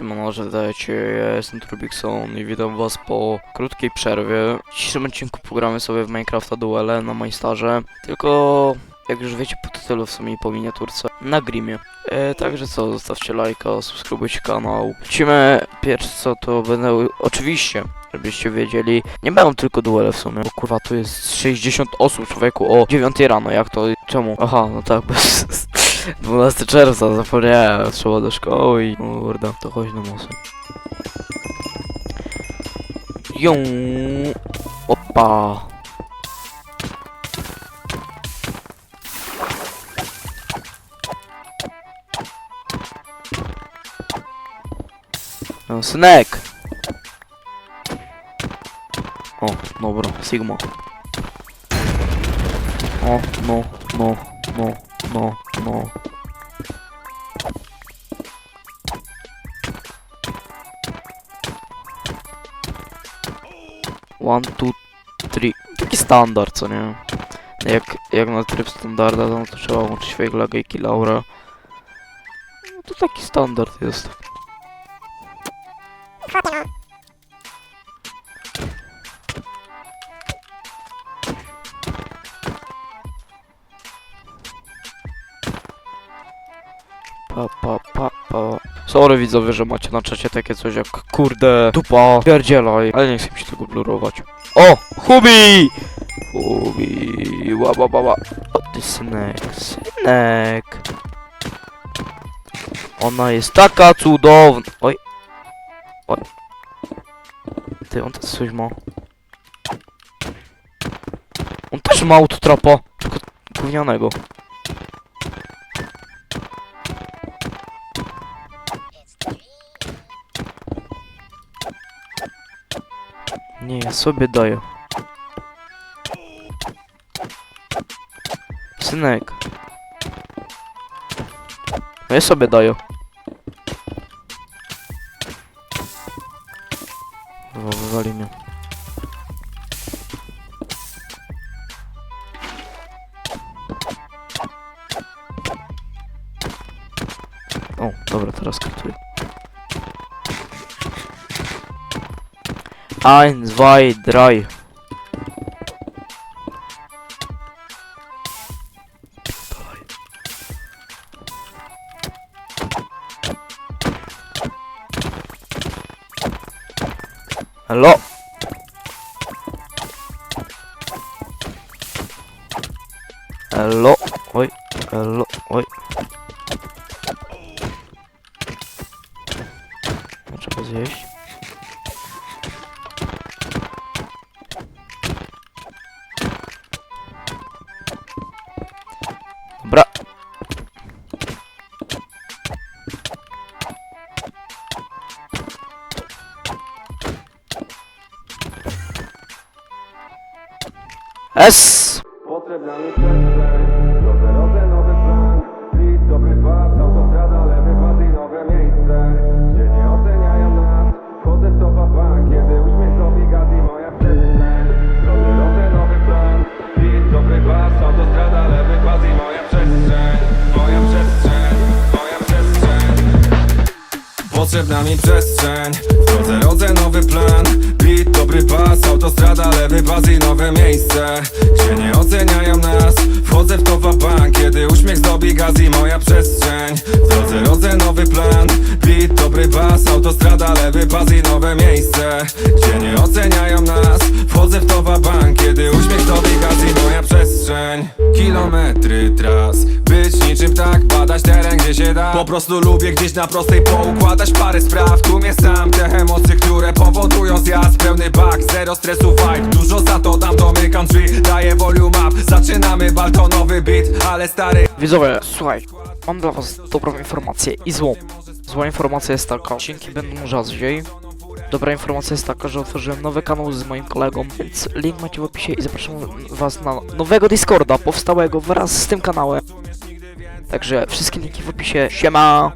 Siemano, że dajecie, ja jestem Trubikson i witam was po krótkiej przerwie. W dzisiejszym odcinku pogramy sobie w Minecrafta Duele na Majstarze, tylko jak już wiecie po tytule w sumie po miniaturce, na Grimie. E, także co, zostawcie lajka, subskrybujcie kanał. Lecimy, pierwsze co to będę, oczywiście, żebyście wiedzieli, nie będą tylko duele w sumie, bo kurwa tu jest 60 osób człowieku o 9 rano, jak to, czemu? Aha, no tak, bez... 12 czerwca, zapomniałem, trzeba do szkoły i... Kurde, to chodź do mocy. Ją, Opa! No, synek! O, dobra, Sigma. O, no, no, no, no, no. One, two, three. Taki standard, co nie? Jak, jak na tryb standarda, no to trzeba łączyć Feiglagę i Kilaura. No to taki standard jest. Pa, pa, pa, pa. Sorry widzowie, że macie na czacie takie coś jak kurde, dupa, pierdzielaj, ale nie chcę mi się tego blurować. O! Hubi! Hubi, ła, ła, ła, ła. O ty synek, synek. Ona jest taka cudowna. Oj. Oj. Ty, on też coś ma. On też ma autotrapa, tylko gównianego. Nie, ja sobie daję. Synek. No ja sobie daję. Kurwa, wywali mnie. O, dobra, teraz kartuję. Ein, zwei, drei. Hello. Hello. Oj, hello, oj. Trzeba zjeść. S. Potrzebna mi przestrzeń, drodze, nowy plan Bit, dobry pas, autostrada, lewy pas nowe miejsce Gdzie nie oceniają nas, wchodzę w topa Kiedy uśmiech sobie gaz i moja przestrzeń drodze, nowy plan Bit, dobry pas, autostrada, lewy pas i moja przestrzeń Moja przestrzeń, moja przestrzeń Potrzebna mi przestrzeń W rodzę nowy plan. Beat, dobry pas, autostrada, lewy pas i nowe miejsce. Gdzie nie oceniają nas. Wchodzę w towa bank Kiedy uśmiech zdobi gaz i moja przestrzeń. W drodze rodzę nowy plan. Beat, dobry pas, autostrada, lewy pas i nowe miejsce. Gdzie nie oceniają nas. Wchodzę w towa bank Kiedy uśmiech gaz i moja przestrzeń. Kilometry tras. Być niczym tak, badać teren gdzie się da. Po prostu lubię gdzieś na prostej poukładać parę spraw. Tu mnie sam te emocje, które powodują zjazd. Pełny bak, zero stresu vibe. Dużo za to dam, domykam drzwi Daję volume up, zaczynamy balkonowy beat Ale stary Widzowie, słuchaj, mam dla was dobrą informację i złą. Zła informacja jest taka, odcinki będą rzadziej. Dobra informacja jest taka, że otworzyłem nowy kanał z moim kolegą, więc link macie w opisie i zapraszam was na nowego Discorda powstałego wraz z tym kanałem. Także wszystkie linki w opisie. Siema!